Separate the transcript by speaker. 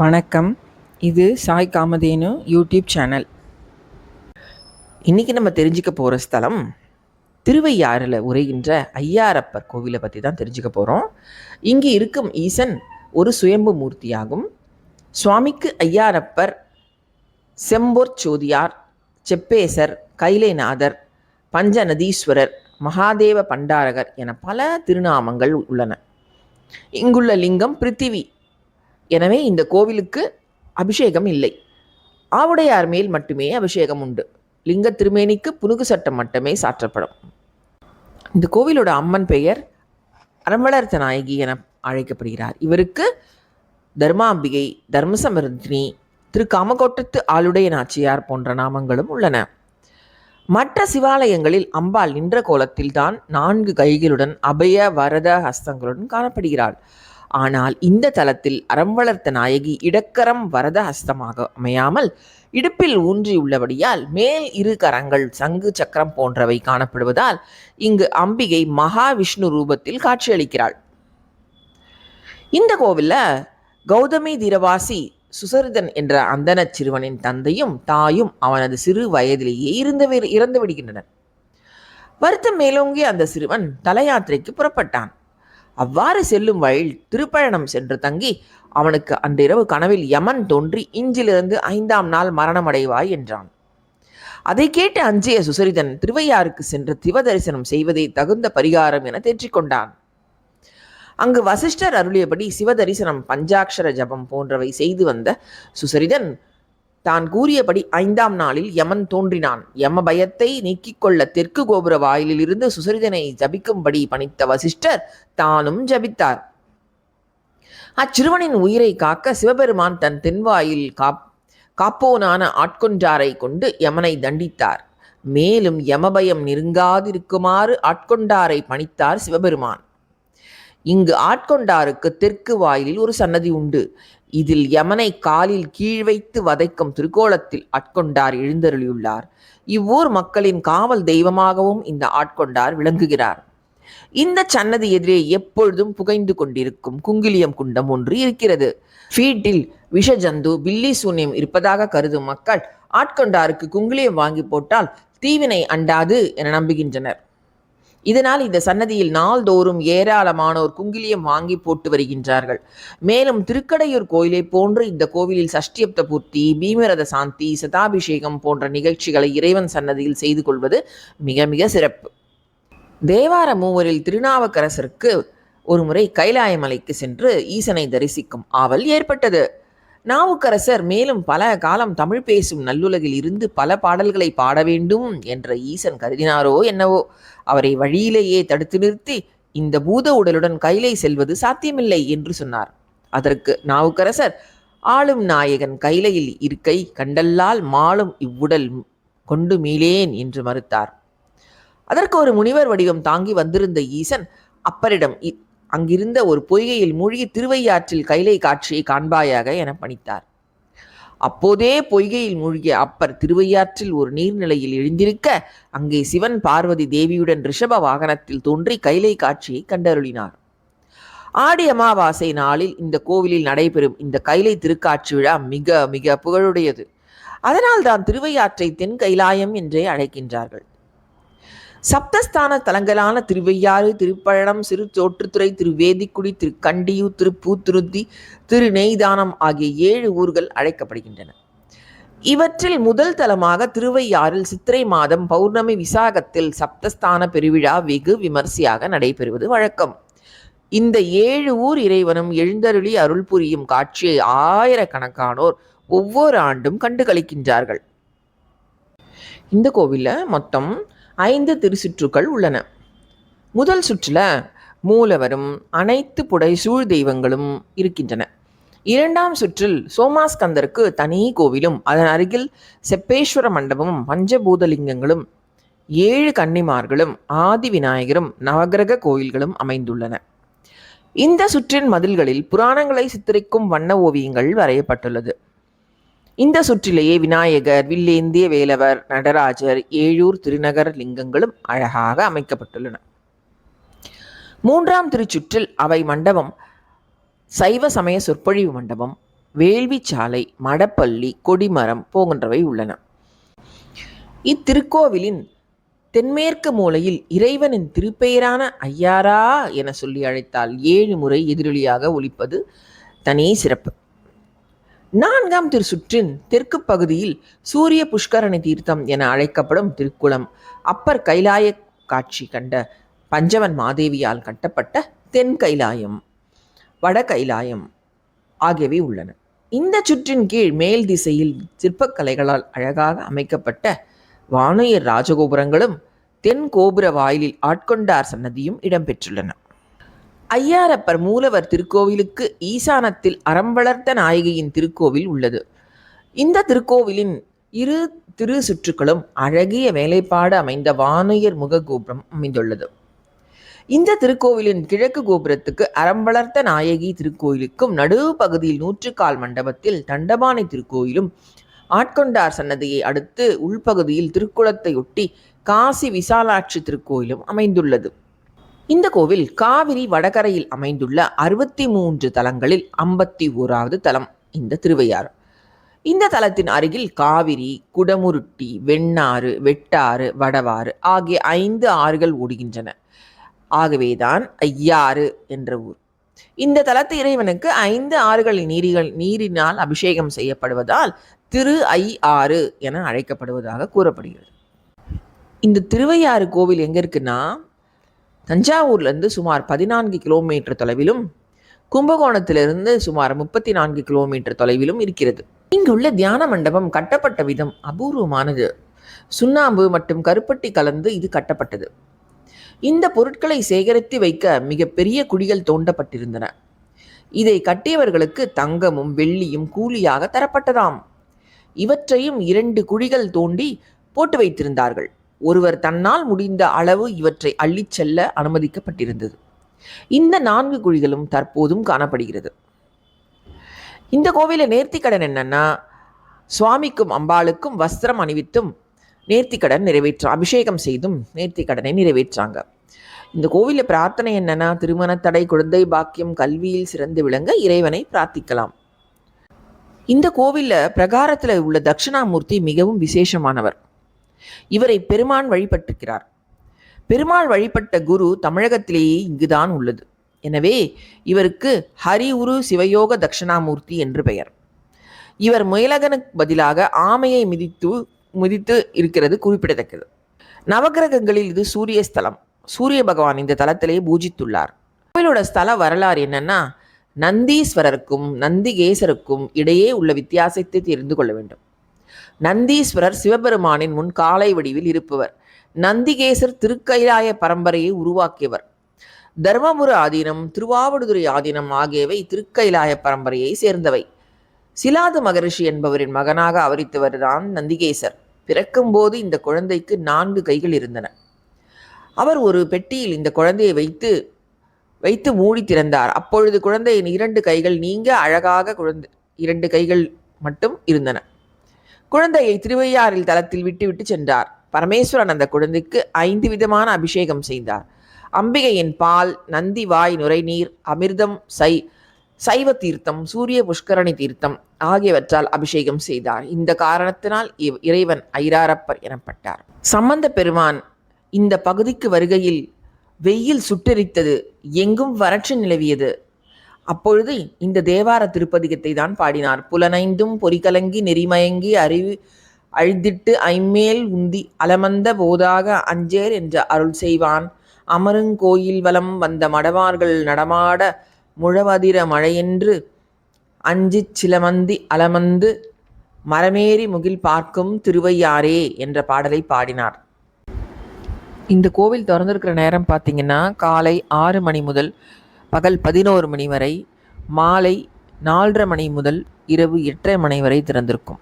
Speaker 1: வணக்கம். இது Sai Kamadhenu YouTube channel. இன்றைக்கி நம்ம தெரிஞ்சுக்க போகிற ஸ்தலம் திருவையாறில் உரைகின்ற ஐயாரப்பர் கோவிலை பற்றி தான் தெரிஞ்சுக்க போகிறோம் இங்கே இருக்கும் ஈசன் ஒரு சுயம்பு மூர்த்தியாகும். சுவாமிக்கு ஐயாரப்பர் செம்போர் சோதியார் செப்பேசர் கைலைநாதர் பஞ்சநதீஸ்வரர் மகாதேவ பண்டாரகர் என பல திருநாமங்கள் உள்ளன. இங்குள்ள லிங்கம் பிருத்திவி எனவே இந்த கோவிலுக்கு அபிஷேகம் இல்லை. ஆவுடையார் மேல் மட்டுமே அபிஷேகம் உண்டு. லிங்க திருமேனிக்கு புனுகு சட்டம் மட்டுமே சாற்றப்படும். இந்த கோவிலோட அம்மன் பெயர் அரம்பளர்த்த நாயகி என அழைக்கப்படுகிறார். இவருக்கு தர்மாம்பிகை தர்மசமர்தினி திரு காமகோட்டத்து ஆளுடைய நாச்சியார் போன்ற நாமங்களும் உள்ளன. மற்ற சிவாலயங்களில் அம்பாள் நின்ற கோலத்தில் தான் நான்கு கைகளுடன் அபய வரத ஹஸ்தங்களுடன் காணப்படுகிறாள். ஆனால் இந்த தலத்தில் அறம் வளர்த்த நாயகி இடக்கரம் வரத ஹஸ்தமாக அமையாமல் இடுப்பில் ஊன்றியுள்ளபடியால் மேல் இரு கரங்கள் சங்கு சக்கரம் போன்றவை காணப்படுவதால் இங்கு அம்பிகை மகாவிஷ்ணு ரூபத்தில் காட்சியளிக்கிறாள். இந்த கோவில்ல கௌதமி தீரவாசி சுசரிதன் என்ற அந்தன சிறுவனின் தந்தையும் தாயும் அவனது சிறு வயதிலேயே இருந்து இறந்து விடுகின்றனர். வருத்தம் மேலோங்கிய அந்த சிறுவன் தலயாத்திரைக்கு புறப்பட்டான். அவ்வாறு செல்லும் வழியில் திருப்பழனம் சென்று தங்கி அவனுக்கு அன்றிரவு கனவில் யமன் தோன்றி இன்றிலிருந்து ஐந்தாம் நாள் மரணமடைவாய் என்றான். அதை கேட்டு அஞ்சிய சுசரிதன் திருவையாருக்கு சென்று திவ தரிசனம் செய்வதே தகுந்த பரிகாரம் என தேற்றிக்கொண்டான். அங்கு வசிஷ்டர் அருளியபடி சிவதரிசனம் பஞ்சாட்சர ஜபம் போன்றவை செய்து வந்த சுசரிதன் தான் கூறியபடி ஐந்தாம் நாளில் யமன் தோன்றினான். யம பயத்தை நீக்கிக் கொள்ள தெற்கு கோபுர வாயிலில் இருந்து சுசரிதனை ஜபிக்கும்படி பணித்த வசிஷ்டர் தானும் ஜபித்தார். அச்சிறுவனின் உயிரை காக்க சிவபெருமான் தன் தென்வாயில் காப் காப்போனான ஆட்கொன்றாரை கொண்டு யமனை தண்டித்தார். மேலும் யமபயம் நெருங்காதிருக்குமாறு ஆட்கொண்டாரை பணித்தார் சிவபெருமான். இங்கு ஆட்கொண்டாருக்கு தெற்கு வாயிலில் ஒரு சன்னதி உண்டு. இதில் யமனை காலில் கீழ் வைத்து வதைக்கும் திருக்கோலத்தில் ஆட்கொண்டார் எழுந்தருளியுள்ளார். இவ்வூர் மக்களின் காவல் தெய்வமாகவும் இந்த ஆட்கொண்டார் விளங்குகிறார். இந்த சன்னதி எதிரே எப்பொழுதும் புகைந்து கொண்டிருக்கும் குங்கிலியம் குண்டம் ஒன்று இருக்கிறது. ஃபீட்டில் விஷஜந்து பில்லி சூன்யம் இருப்பதாக கருதும் மக்கள் ஆட்கொண்டாருக்கு குங்கிலியம் வாங்கி போட்டால் தீவினை அண்டாது என நம்புகின்றனர். இதனால் இந்த சன்னதியில் நாள்தோறும் ஏராளமானோர் குங்கிலியம் வாங்கி போட்டு வருகின்றார்கள். மேலும் திருக்கடையூர் கோயிலை போன்று இந்த கோவிலில் சஷ்டியப்த பூர்த்தி பீமரத சாந்தி சதாபிஷேகம் போன்ற நிகழ்ச்சிகளை இறைவன் சன்னதியில் செய்து கொள்வது மிக மிக சிறப்பு. தேவார மூவரில் திருநாவுக்கரசருக்கு ஒருமுறை கைலாயமலைக்கு சென்று ஈசனை தரிசிக்கும் ஆவல் ஏற்பட்டது. நாவுக்கரசர் மேலும் பல காலம் தமிழ் பேசும் நல்லுலகில் இருந்து பல பாடல்களை பாட வேண்டும் என்ற ஈசன் கருதினாரோ என்னவோ? அவரை வழியிலேயே தடுத்து நிறுத்தி இந்த பூத உடலுடன் கைலை செல்வது சாத்தியமில்லை என்று சொன்னார். அதற்கு நாவுக்கரசர் ஆளும் நாயகன் கைலையில் இருக்கை கண்டல்லால் மாளும் இவ்வுடல் கொண்டு மீளேன் என்று மறுத்தார். அதற்கு ஒரு முனிவர் வடிவம் தாங்கி வந்திருந்த ஈசன் அப்பரிடம் அங்கிருந்த ஒரு பொய்கையில் மூழ்கி திருவையாற்றில் கைலை காட்சியை காண்பாயாக என பணித்தார் அப்போதே பொய்கையில் மூழ்கிய அப்பர் திருவையாற்றில் ஒரு நீர்நிலையில் எழுந்திருக்க அங்கே சிவன் பார்வதி தேவியுடன் ரிஷப வாகனத்தில் தோன்றி கைலை காட்சியை கண்டருளினார். ஆடி அமாவாசை நாளில் இந்த கோவிலில் நடைபெறும் இந்த கைலை திருக்காட்சி விழா மிக மிக புகழுடையது. அதனால் தான் திருவையாற்றை தென் கைலாயம் என்றே அழைக்கின்றார்கள். சப்தஸ்தான தலங்களான திருவையாறு திருப்பழனம் சிறு தோற்றுத்துறை திருவேதிக்குடி திருக்கண்டியூர் திருப்பூத்துருத்தி திரு நெய்தானம் ஆகிய ஏழு ஊர்கள் அழைக்கப்படுகின்றன. இவற்றில் முதல் தலமாக திருவையாறில் சித்திரை மாதம் பௌர்ணமி விசாகத்தில் சப்தஸ்தான பெருவிழா வெகு விமர்சையாக நடைபெறுவது வழக்கம். இந்த ஏழு ஊர் இறைவனும் எழுந்தருளி அருள் புரியும் காட்சியை ஆயிரக்கணக்கானோர் ஒவ்வொரு ஆண்டும் கண்டு கழிக்கின்றார்கள் இந்த கோவிலில் மொத்தம் ஐந்து திருச்சுற்றுக்கள் உள்ளன. முதல் சுற்றில் மூலவரும் அனைத்து புடைசூழ் தெய்வங்களும் இருக்கின்றன. இரண்டாம் சுற்றில் சோமாஸ்கந்தருக்கு தனி கோவிலும் அதன் அருகில் செப்பேஸ்வர மண்டபமும் பஞ்சபூதலிங்கங்களும் ஏழு கன்னிமார்களும் ஆதி விநாயகரும் நவகிரக கோயில்களும் அமைந்துள்ளன. இந்த சுற்றின் மதில்களில் புராணங்களை சித்தரிக்கும் வண்ண ஓவியங்கள் வரையப்பட்டுள்ளது. இந்த சுற்றிலேயே விநாயகர் வில்லேந்திய வேலவர் நடராஜர் ஏழூர் திருநகர் லிங்கங்களும் அழகாக அமைக்கப்பட்டுள்ளன. மூன்றாம் திருச்சுற்றில் அவை மண்டபம் சைவ சமய சொற்பொழிவு மண்டபம் வேள்விச்சாலை மடப்பள்ளி கொடிமரம் போன்றவை உள்ளன. இத்திருக்கோவிலின் தென்மேற்கு மூலையில் இறைவனின் திருப்பெயரான ஐயாரா என சொல்லி அழைத்தால் ஏழு முறை எதிரொலியாக ஒலிப்பது தனி சிறப்பு. நான்காம் திருச்சுற்றின் தெற்கு பகுதியில் சூரிய புஷ்கரணி தீர்த்தம் என அழைக்கப்படும் திருக்குளம். அப்பர் கைலாய காட்சி கண்ட பஞ்சவன் மாதேவியால் கட்டப்பட்ட தென் கைலாயம் வட கைலாயம் ஆகியவை உள்ளன. இந்த சுற்றின் கீழ் மேல் திசையில் சிற்பக்கலைகளால் அழகாக அமைக்கப்பட்ட வானுயர் ராஜகோபுரங்களும் தென் கோபுர வாயிலில் ஆட்கொண்டார் சன்னதியும் இடம்பெற்றுள்ளன ஐயாரப்பர் மூலவர் திருக்கோவிலுக்கு ஈசானத்தில் அறம் வளர்த்த நாயகியின் திருக்கோவில் உள்ளது. இந்த திருக்கோவிலின் இரு திரு சுற்றுக்களும் அழகிய வேலைப்பாடு அமைந்த வானுயர் முக கோபுரம் அமைந்துள்ளது. இந்த திருக்கோவிலின் கிழக்கு கோபுரத்துக்கு அறம் வளர்த்த நாயகி திருக்கோயிலுக்கும் நடுவு பகுதியில் நூற்றுக்கால் மண்டபத்தில் தண்டபாணி திருக்கோயிலும் ஆட்கொண்டார் சன்னதியை அடுத்து உள்பகுதியில் திருக்குளத்தையொட்டி காசி விசாலாட்சி திருக்கோயிலும் அமைந்துள்ளது. இந்த கோவில் காவிரி வடகரையில் அமைந்துள்ள அறுபத்தி மூன்று தலங்களில் ஐம்பத்தி ஓராவது தலம் இந்த திருவையாறு. இந்த தலத்தின் அருகில் காவிரி குடமுருட்டி வெண்ணாறு வெட்டாறு வடவாறு ஆகிய ஐந்து ஆறுகள் ஓடுகின்றன. ஆகவேதான் ஐயாறு என்ற ஊர். இந்த தலத்து இறைவனுக்கு ஐந்து ஆறுகளின் நீரிகள் நீரினால் அபிஷேகம் செய்யப்படுவதால் திரு ஐ ஆறு என அழைக்கப்படுவதாக கூறப்படுகிறது. இந்த திருவையாறு கோவில் எங்க இருக்குன்னா தஞ்சாவூர்லேருந்து சுமார் பதினான்கு கிலோமீட்டர் தொலைவிலும் கும்பகோணத்திலிருந்து சுமார் முப்பத்தி நான்கு கிலோமீட்டர் தொலைவிலும் இருக்கிறது. இங்குள்ள தியான மண்டபம் கட்டப்பட்ட விதம் அபூர்வமானது. சுண்ணாம்பு மற்றும் கருப்பட்டி கலந்து இது கட்டப்பட்டது. இந்த பொருட்களை சேகரித்து வைக்க மிகப்பெரிய குழிகள் தோண்டப்பட்டிருந்தன. இதை கட்டியவர்களுக்கு தங்கமும் வெள்ளியும் கூலியாக தரப்பட்டதாம். இவற்றையும் இரண்டு குழிகள் தோண்டி போட்டு வைத்திருந்தார்கள். ஒருவர் தன்னால் முடிந்த அளவு இவற்றை அள்ளிச் செல்ல அனுமதிக்கப்பட்டிருந்தது. இந்த நான்கு குழிகளும் தற்போதும் காணப்படுகிறது. இந்த கோவிலில் நேர்த்திக்கடன் என்னன்னா சுவாமிக்கும் அம்பாளுக்கும் வஸ்திரம் அணிவித்தும் நேர்த்திக்கடன் நிறைவேற்ற அபிஷேகம் செய்தும் நேர்த்திக்கடனை நிறைவேற்றாங்க. இந்த கோவிலில் பிரார்த்தனை என்னன்னா திருமணத்தடை தடை குழந்தை பாக்கியம் கல்வியில் சிறந்து விளங்க இறைவனை பிரார்த்திக்கலாம். இந்த கோவிலில் பிரகாரத்தில் உள்ள தட்சிணாமூர்த்தி மிகவும் விசேஷமானவர். இவரை பெருமான் வழிபட்டிருக்கிறார். பெருமாள் வழிபட்ட குரு தமிழகத்திலேயே இங்குதான் உள்ளது. எனவே இவருக்கு ஹரி உரு சிவயோக தட்சிணாமூர்த்தி என்று பெயர். இவர் முயலகனுக்கு பதிலாக ஆமையை மிதித்து மிதித்து இருக்கிறது குறிப்பிடத்தக்கது. நவகிரகங்களில் இது சூரிய ஸ்தலம் சூரிய பகவான் இந்த தலத்திலே பூஜித்துள்ளார். கோவிலோட ஸ்தல வரலாறு என்னன்னா நந்தீஸ்வரருக்கும் நந்திகேசருக்கும் இடையே உள்ள வித்தியாசத்தை தெரிந்து கொள்ள வேண்டும். நந்தீஸ்வரர் சிவபெருமானின் முன் காலை வடிவில் இருப்பவர். நந்திகேசர் திருக்கைலாய பரம்பரையை உருவாக்கியவர். தர்மபுர ஆதீனம் திருவாவடுதுறை ஆதீனம் ஆகியவை திருக்கைலாய பரம்பரையை சேர்ந்தவை. சிலாது மகரிஷி என்பவரின் மகனாக அவரித்தவர்தான் நந்திகேசர். பிறக்கும்போது இந்த குழந்தைக்கு நான்கு கைகள் இருந்தன. அவர் ஒரு பெட்டியில் இந்த குழந்தையை வைத்து வைத்து மூடி திறந்தார். அப்பொழுது குழந்தையின் இரண்டு கைகள் நீங்க அழகாக குழந்தை இரண்டு கைகள் மட்டும் இருந்தன. குழந்தையை திருவையாறில் தலத்தில் விட்டுவிட்டு சென்றார். பரமேஸ்வரன் அந்த குழந்தைக்கு ஐந்து விதமான அபிஷேகம் செய்தார். அம்பிகையின் பால் நந்தி வாய் நுரைநீர் அமிர்தம் சை சைவ தீர்த்தம் சூரிய புஷ்கரணி தீர்த்தம் ஆகியவற்றால் அபிஷேகம் செய்தார். இந்த காரணத்தினால் இவ் இறைவன் ஐராரப்பர் எனப்பட்டார். சம்பந்த பெருமான் இந்த பகுதிக்கு வருகையில் வெயில் சுட்டெரித்தது எங்கும் வறட்சி நிலவியது அப்பொழுது இந்த தேவார திருப்பதிகத்தை தான் பாடினார். புலனைந்தும் பொறிகலங்கி நெறிமயங்கி அறிவு அழுதிட்டு ஐமேல் உந்தி அலமந்த போதாக அஞ்சேர் என்ற அருள் செய்வான். அமருங்கோயில் வலம் வந்த மடவார்கள் நடமாட முழவதிர மழையென்று அஞ்சிச் சிலமந்தி அலமந்து மரமேறி முகில் பார்க்கும் திருவையாரே என்ற பாடலை பாடினார். இந்த கோவில் திறந்திருக்கிற நேரம் பார்த்தீங்கன்னா காலை ஆறு மணி முதல் பகல் பதினோரு மணி வரை மாலை நாலரை மணி முதல் இரவு எட்டரை மணி வரை திறந்திருக்கும்.